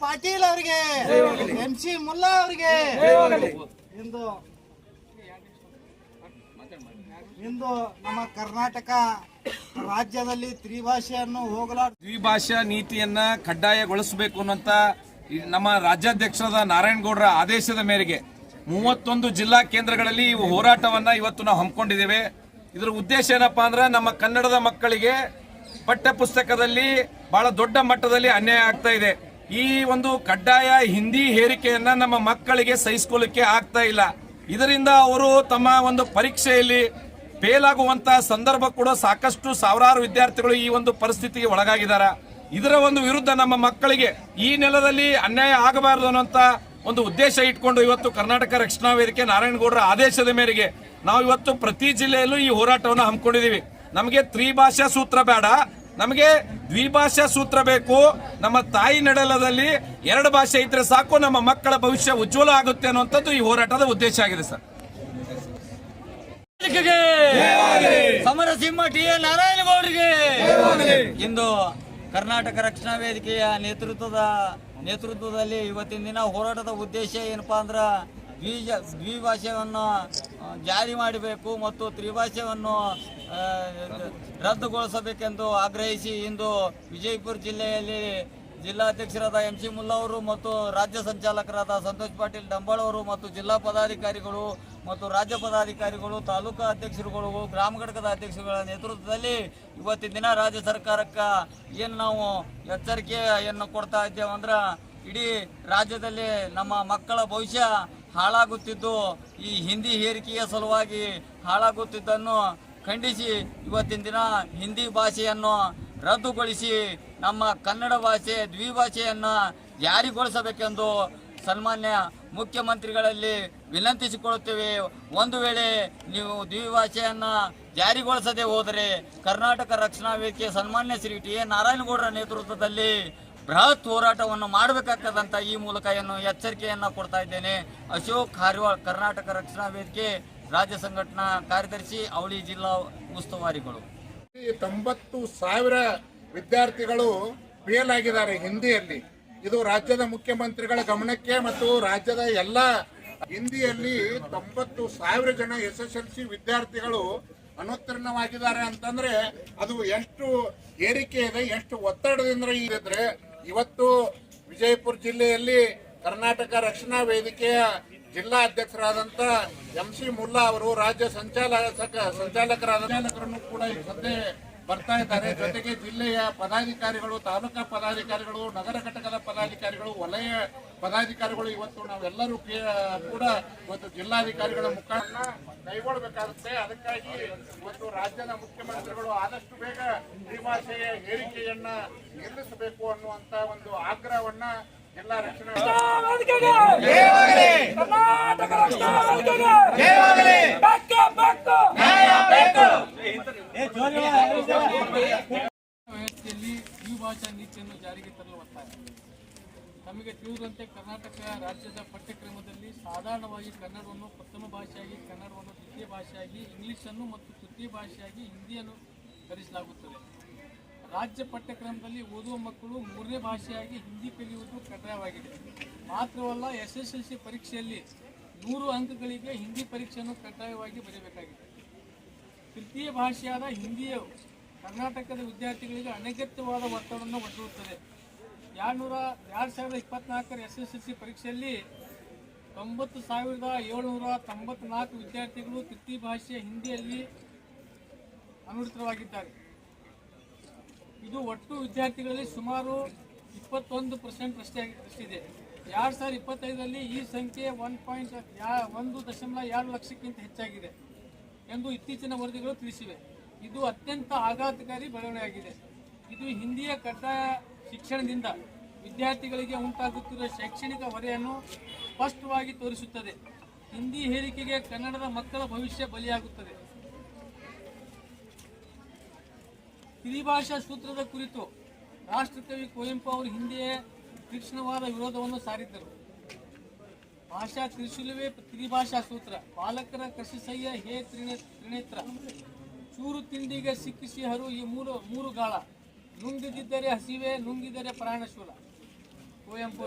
ಪಾಟೀಲ್ ಅವರಿಗೆ M C Mulla ಅವರಿಗೆ. ಇಂದು ಇಂದು ನಮ್ಮ ಕರ್ನಾಟಕ ರಾಜ್ಯದಲ್ಲಿ ತ್ರಿಭಾಷೆಯನ್ನು ಹೋಗಲಾಡ ದ್ವಿಭಾಷಾ ನೀತಿಯನ್ನ ಕಡ್ಡಾಯಗೊಳಿಸಬೇಕು ಅನ್ನುವಂತ ನಮ್ಮ ರಾಜ್ಯಾಧ್ಯಕ್ಷರಾದ ನಾರಾಯಣಗೌಡರ ಆದೇಶದ ಮೇರೆಗೆ ಮೂವತ್ತೊಂದು ಜಿಲ್ಲಾ ಕೇಂದ್ರಗಳಲ್ಲಿ ಹೋರಾಟವನ್ನ ಇವತ್ತು ನಾವು ಹಮ್ಮಿಕೊಂಡಿದ್ದೇವೆ. ಇದರ ಉದ್ದೇಶ ಏನಪ್ಪಾ ಅಂದ್ರೆ ನಮ್ಮ ಕನ್ನಡದ ಮಕ್ಕಳಿಗೆ ಪಠ್ಯ ಪುಸ್ತಕದಲ್ಲಿ ಬಹಳ ದೊಡ್ಡ ಮಟ್ಟದಲ್ಲಿ ಅನ್ಯಾಯ ಆಗ್ತಾ ಇದೆ. ಈ ಒಂದು ಕಡ್ಡಾಯ ಹಿಂದಿ ಹೇರಿಕೆಯನ್ನ ನಮ್ಮ ಮಕ್ಕಳಿಗೆ ಸಹಿಸಿಕೊಳ್ಳಿಕ್ಕೆ ಆಗ್ತಾ ಇಲ್ಲ. ಇದರಿಂದ ಅವರು ತಮ್ಮ ಒಂದು ಪರೀಕ್ಷೆಯಲ್ಲಿ ಫೇಲ್ ಸಂದರ್ಭ ಕೂಡ ಸಾಕಷ್ಟು ಸಾವಿರಾರು ವಿದ್ಯಾರ್ಥಿಗಳು ಈ ಒಂದು ಪರಿಸ್ಥಿತಿಗೆ ಒಳಗಾಗಿದ್ದಾರೆ. ಇದರ ಒಂದು ವಿರುದ್ಧ ನಮ್ಮ ಮಕ್ಕಳಿಗೆ ಈ ನೆಲದಲ್ಲಿ ಅನ್ಯಾಯ ಆಗಬಾರದು ಅನ್ನುವಂತ ಒಂದು ಉದ್ದೇಶ ಇಟ್ಕೊಂಡು ಇವತ್ತು ಕರ್ನಾಟಕ ರಕ್ಷಣಾ ವೇದಿಕೆ ನಾರಾಯಣಗೌಡರ ಆದೇಶದ ಮೇರೆಗೆ ನಾವು ಇವತ್ತು ಪ್ರತಿ ಜಿಲ್ಲೆಯಲ್ಲೂ ಈ ಹೋರಾಟವನ್ನು ಹಮ್ಮಿಕೊಂಡಿದ್ದೀವಿ. ನಮಗೆ ತ್ರಿಭಾಷಾ ಸೂತ್ರ ಬೇಡ. ನಮಗೆ ದ್ವಿಭಾಷಾ ಸೂತ್ರ ಬೇಕು. ನಮ್ಮ ತಾಯಿ ನಡಲದಲ್ಲಿ ಎರಡು ಭಾಷೆ ಇದ್ರೆ ಸಾಕು, ನಮ್ಮ ಮಕ್ಕಳ ಭವಿಷ್ಯ ಉಜ್ವಲ ಆಗುತ್ತೆ ಅನ್ನುವಂಥದ್ದು ಈ ಹೋರಾಟದ ಉದ್ದೇಶ ಆಗಿದೆ ಸರ್. ಸಮರಸಿಂಹ ಟಿ ಎ ನಾರಾಯಣಗೌಡರಿಗೆ ಇಂದು ಕರ್ನಾಟಕ ರಕ್ಷಣಾ ವೇದಿಕೆಯ ನೇತೃತ್ವದ ನೇತೃತ್ವದಲ್ಲಿ ಇವತ್ತಿನ ದಿನ ಹೋರಾಟದ ಉದ್ದೇಶ ಏನಪ್ಪಾ ಅಂದ್ರ ದ್ವಿಜ ದ್ವಿಭಾಷೆಯನ್ನು ಜಾರಿ ಮಾಡಬೇಕು ಮತ್ತು ತ್ರಿಭಾಷೆಯನ್ನು ರದ್ದುಗೊಳಿಸಬೇಕೆಂದು ಆಗ್ರಹಿಸಿ ಇಂದು ವಿಜಯಪುರ ಜಿಲ್ಲೆಯಲ್ಲಿ ಜಿಲ್ಲಾಧ್ಯಕ್ಷರಾದ ಎಂ ಸಿ ಮುಲ್ಲಾ ಅವರು ಮತ್ತು ರಾಜ್ಯ ಸಂಚಾಲಕರಾದ ಸಂತೋಷ್ ಪಾಟೀಲ್ ಡಂಬಾಳ್ ಅವರು ಮತ್ತು ಜಿಲ್ಲಾ ಪದಾಧಿಕಾರಿಗಳು ಮತ್ತು ರಾಜ್ಯ ಪದಾಧಿಕಾರಿಗಳು, ತಾಲೂಕಾ ಅಧ್ಯಕ್ಷರುಗಳು, ಗ್ರಾಮ ಘಟಕದ ಅಧ್ಯಕ್ಷರುಗಳ ನೇತೃತ್ವದಲ್ಲಿ ಇವತ್ತಿನ ದಿನ ರಾಜ್ಯ ಸರ್ಕಾರಕ್ಕೆ ಏನು ನಾವು ಎಚ್ಚರಿಕೆಯನ್ನು ಕೊಡ್ತಾ ಇದ್ದೇವೆ ಅಂದ್ರೆ ಇಡೀ ರಾಜ್ಯದಲ್ಲಿ ನಮ್ಮ ಮಕ್ಕಳ ಭವಿಷ್ಯ ಹಾಳಾಗುತ್ತಿದ್ದು ಈ ಹಿಂದಿ ಹೇರಿಕೆಯ ಸಲುವಾಗಿ ಹಾಳಾಗುತ್ತಿದ್ದನ್ನು ಖಂಡಿಸಿ ಇವತ್ತಿನ ದಿನ ಹಿಂದಿ ಭಾಷೆಯನ್ನು ರದ್ದುಗೊಳಿಸಿ ನಮ್ಮ ಕನ್ನಡ ಭಾಷೆ, ದ್ವಿಭಾಷೆಯನ್ನು ಜಾರಿಗೊಳಿಸಬೇಕೆಂದು ಸನ್ಮಾನ್ಯ ಮುಖ್ಯಮಂತ್ರಿಗಳಲ್ಲಿ ವಿನಂತಿಸಿಕೊಳ್ಳುತ್ತೇವೆ. ಒಂದು ವೇಳೆ ನೀವು ದ್ವಿಭಾಷೆಯನ್ನು ಜಾರಿಗೊಳಿಸದೆ ಹೋದರೆ ಕರ್ನಾಟಕ ರಕ್ಷಣಾ ವೇದಿಕೆ ಸನ್ಮಾನ್ಯ ಶ್ರೀ ಟಿ ಎ ನಾರಾಯಣಗೌಡರ ನೇತೃತ್ವದಲ್ಲಿ ಬೃಹತ್ ಹೋರಾಟವನ್ನು ಮಾಡಬೇಕಾಗ್ತದಂತ ಈ ಮೂಲಕ ಏನು ಎಚ್ಚರಿಕೆಯನ್ನು ಕೊಡ್ತಾ ಇದ್ದೇನೆ. ಅಶೋಕ್ ಹಾರಿವಾಳ್ ಕರ್ನಾಟಕ ರಕ್ಷಣಾ ವೇದಿಕೆ ರಾಜ್ಯ ಸಂಘಟನಾ ಕಾರ್ಯದರ್ಶಿ ಅವಳಿ ಜಿಲ್ಲಾ ಉಸ್ತುವಾರಿಗಳು. ತೊಂಬತ್ತು ಸಾವಿರ ವಿದ್ಯಾರ್ಥಿಗಳು ಫೇಲ್ ಆಗಿದ್ದಾರೆ ಹಿಂದಿಯಲ್ಲಿ. ಇದು ರಾಜ್ಯದ ಮುಖ್ಯಮಂತ್ರಿಗಳ ಗಮನಕ್ಕೆ ಮತ್ತು ರಾಜ್ಯದ ಎಲ್ಲ ಹಿಂದಿಯಲ್ಲಿ ತೊಂಬತ್ತು ಸಾವಿರ ಜನ ಎಸ್ ಎಸ್ ಎಲ್ ಸಿ ವಿದ್ಯಾರ್ಥಿಗಳು ಅನುತ್ತೀರ್ಣವಾಗಿದ್ದಾರೆ ಅಂತಂದ್ರೆ ಅದು ಎಷ್ಟು ಏರಿಕೆ ಇದೆ, ಎಷ್ಟು ಒತ್ತಡದಿಂದ ಇದ್ರೆ ಇವತ್ತು ವಿಜಯಪುರ ಜಿಲ್ಲೆಯಲ್ಲಿ ಕರ್ನಾಟಕ ರಕ್ಷಣಾ ವೇದಿಕೆಯ ಜಿಲ್ಲಾ ಅಧ್ಯಕ್ಷರಾದಂತ ಎಂ ಸಿ ಮುಲ್ಲಾ ಅವರು ರಾಜ್ಯ ಸಂಚಾಲಕ ಸಂಚಾಲಕರನ್ನು ಕೂಡ ಈ ಸದ್ಯ ಬರ್ತಾ ಇದ್ದಾರೆ. ಜೊತೆಗೆ ಜಿಲ್ಲೆಯ ಪದಾಧಿಕಾರಿಗಳು, ತಾಲೂಕಾ ಪದಾಧಿಕಾರಿಗಳು, ನಗರ ಘಟಕದ ಪದಾಧಿಕಾರಿಗಳು, ವಲಯ ಪದಾಧಿಕಾರಿಗಳು ಇವತ್ತು ನಾವೆಲ್ಲರೂ ಕೂಡ ಇವತ್ತು ಜಿಲ್ಲಾಧಿಕಾರಿಗಳ ಮುಖಾಂತರ ಕೈಗೊಳ್ಳಬೇಕಾಗುತ್ತೆ. ಅದಕ್ಕಾಗಿ ಇವತ್ತು ರಾಜ್ಯದ ಮುಖ್ಯಮಂತ್ರಿಗಳು ಆದಷ್ಟು ಬೇಗ ದ್ವಿಭಾಷೆಯ ಹೇರಿಕೆಯನ್ನ ನಿಲ್ಲಿಸಬೇಕು ಅನ್ನುವಂತ ಒಂದು ಆಗ್ರಹವನ್ನ ಜಿಲ್ಲಾ ರಕ್ಷಣಾ ವ್ಯವಸ್ಥೆಯಲ್ಲಿ ಭಾಷಾ ನೀತಿಯನ್ನು ಜಾರಿಗೆ ತರಲು ಒತ್ತಾಯ ತಮಗೆ ತಿಳಿದಂತೆ ಕರ್ನಾಟಕ ರಾಜ್ಯದ ಪಠ್ಯಕ್ರಮದಲ್ಲಿ ಸಾಧಾರಣವಾಗಿ ಕನ್ನಡವನ್ನು ಪ್ರಥಮ ಭಾಷೆಯಾಗಿ, ಕನ್ನಡವನ್ನು ದ್ವಿತೀಯ ಭಾಷೆಯಾಗಿ, ಇಂಗ್ಲಿಷನ್ನು ಮತ್ತು ತೃತೀಯ ಭಾಷೆಯಾಗಿ ಹಿಂದಿಯನ್ನು ಕಲಿಸಲಾಗುತ್ತದೆ ರಾಜ್ಯ ಪಠ್ಯಕ್ರಮದಲ್ಲಿ ಓದುವ ಮಕ್ಕಳು ಮೂರನೇ ಭಾಷೆಯಾಗಿ ಹಿಂದಿ ಕಲಿಯುವುದು ಕಡ್ಡಾಯವಾಗಿದೆ. ಮಾತ್ರವಲ್ಲ ಎಸ್ ಎಸ್ ಎಲ್ ಸಿ ಪರೀಕ್ಷೆಯಲ್ಲಿ ನೂರು ಅಂಕಗಳಿಗೆ ಹಿಂದಿ ಪರೀಕ್ಷೆಯನ್ನು ಕಡ್ಡಾಯವಾಗಿ ಬರೆಯಬೇಕಾಗಿದೆ ತೃತೀಯ ಭಾಷೆಯಾದ ಹಿಂದಿಯು ಕರ್ನಾಟಕದ ವಿದ್ಯಾರ್ಥಿಗಳಿಗೆ ಅನಗತ್ಯವಾದ ಒತ್ತಡವನ್ನು ಒಡ್ಡುತ್ತದೆ. ಎರಡ್ನೂರ ಎರಡು ಸಾವಿರದ ಇಪ್ಪತ್ನಾಲ್ಕರ ಎಸ್ ಎಸ್ ಎಲ್ ಸಿ ಪರೀಕ್ಷೆಯಲ್ಲಿ ತೊಂಬತ್ತು ಸಾವಿರದ ಏಳುನೂರ ತೊಂಬತ್ನಾಲ್ಕು ವಿದ್ಯಾರ್ಥಿಗಳು ತೃತೀಯ ಭಾಷೆಯ ಹಿಂದಿಯಲ್ಲಿ ಅನುಷ್ಠಿತವಾಗಿದ್ದಾರೆ ಇದು ಒಟ್ಟು ವಿದ್ಯಾರ್ಥಿಗಳಲ್ಲಿ ಸುಮಾರು ಇಪ್ಪತ್ತೊಂದು ಪರ್ಸೆಂಟ್ ಅಷ್ಟೇ ಅಷ್ಟಿದೆ ಎರಡು ಸಾವಿರದ ಇಪ್ಪತ್ತೈದರಲ್ಲಿ ಈ ಸಂಖ್ಯೆ ಒನ್ ಪಾಯಿಂಟ್ ಒಂದು ದಶಮಲವ ಎರಡು ಲಕ್ಷಕ್ಕಿಂತ ಹೆಚ್ಚಾಗಿದೆ ಎಂದು ಇತ್ತೀಚಿನ ವರದಿಗಳು ತಿಳಿಸಿವೆ. ಇದು ಅತ್ಯಂತ ಆಘಾತಕಾರಿ ಬೆಳವಣಿಗೆಯಾಗಿದೆ. ಇದು ಹಿಂದಿಯ ಕಡ್ಡಾಯ ಶಿಕ್ಷಣದಿಂದ ವಿದ್ಯಾರ್ಥಿಗಳಿಗೆ ಉಂಟಾಗುತ್ತಿರುವ ಶೈಕ್ಷಣಿಕ ಹೊರೆಯನ್ನು ಸ್ಪಷ್ಟವಾಗಿ ತೋರಿಸುತ್ತದೆ. ಹಿಂದಿ ಹೇರಿಕೆಗೆ ಕನ್ನಡದ ಮಕ್ಕಳ ಭವಿಷ್ಯ ಬಲಿಯಾಗುತ್ತದೆ. ತ್ರಿಭಾಷಾ ಸೂತ್ರದ ಕುರಿತು ರಾಷ್ಟ್ರಕವಿ ಕುವೆಂಪು ಅವರು ಹಿಂದೆಯೇ ತೀಕ್ಷ್ಣವಾದ ವಿರೋಧವನ್ನು ಸಾರಿದ್ದರು. ಭಾಷಾ ತ್ರಿಶೂಲವೇ ತ್ರಿಭಾಷಾ ಸೂತ್ರ ಬಾಲಕರ ಕೃಷಿಸಯ್ಯ ಹೇ ತ್ರಿನೇ ತ್ರಿನೇತ್ರ ಚೂರು ತಿಂಡಿಗೆ ಸಿಕ್ಕಿಸಿ ಹರು ಈ ಮೂರು ಮೂರು ಗಾಳ. ನುಂಗಿದಿದ್ದರೆ ಹಸಿವೆ, ನುಂಗಿದರೆ ಪ್ರಾಣಶೂಲ. ಕುವೆಂಪು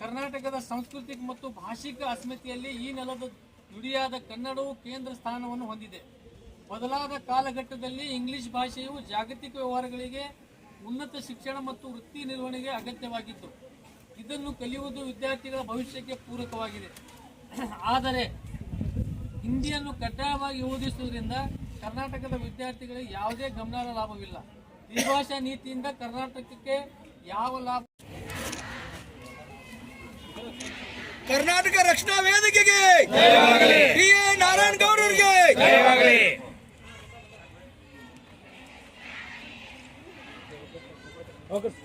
ಕರ್ನಾಟಕದ ಸಾಂಸ್ಕೃತಿಕ ಮತ್ತು ಭಾಷಿಕ ಅಸ್ಮಿತೆಯಲ್ಲಿ ಈ ನೆಲದ ನುಡಿಯಾದ ಕನ್ನಡವು ಕೇಂದ್ರ ಸ್ಥಾನವನ್ನು ಹೊಂದಿದೆ. ಬದಲಾದ ಕಾಲಘಟ್ಟದಲ್ಲಿ ಇಂಗ್ಲಿಷ್ ಭಾಷೆಯು ಜಾಗತಿಕ ವ್ಯವಹಾರಗಳಿಗೆ ಉನ್ನತ ಶಿಕ್ಷಣ ಮತ್ತು ವೃತ್ತಿ ನಿರ್ವಹಣೆಗೆ ಅಗತ್ಯವಾಗಿತ್ತು. ಇದನ್ನು ಕಲಿಯುವುದು ವಿದ್ಯಾರ್ಥಿಗಳ ಭವಿಷ್ಯಕ್ಕೆ ಪೂರಕವಾಗಿದೆ. ಆದರೆ ಹಿಂದಿಯನ್ನು ಕಡ್ಡಾಯವಾಗಿ ಓದಿಸುವುದರಿಂದ ಕರ್ನಾಟಕದ ವಿದ್ಯಾರ್ಥಿಗಳಿಗೆ ಯಾವುದೇ ಗಮನಾರ್ಹ ಲಾಭವಿಲ್ಲ. ದ್ವಿಭಾಷಾ ನೀತಿಯಿಂದ ಕರ್ನಾಟಕಕ್ಕೆ ಯಾವ ಲಾಭ? ಕರ್ನಾಟಕ ರಕ್ಷಣಾ ವೇದಿಕೆಗೆ! Okay.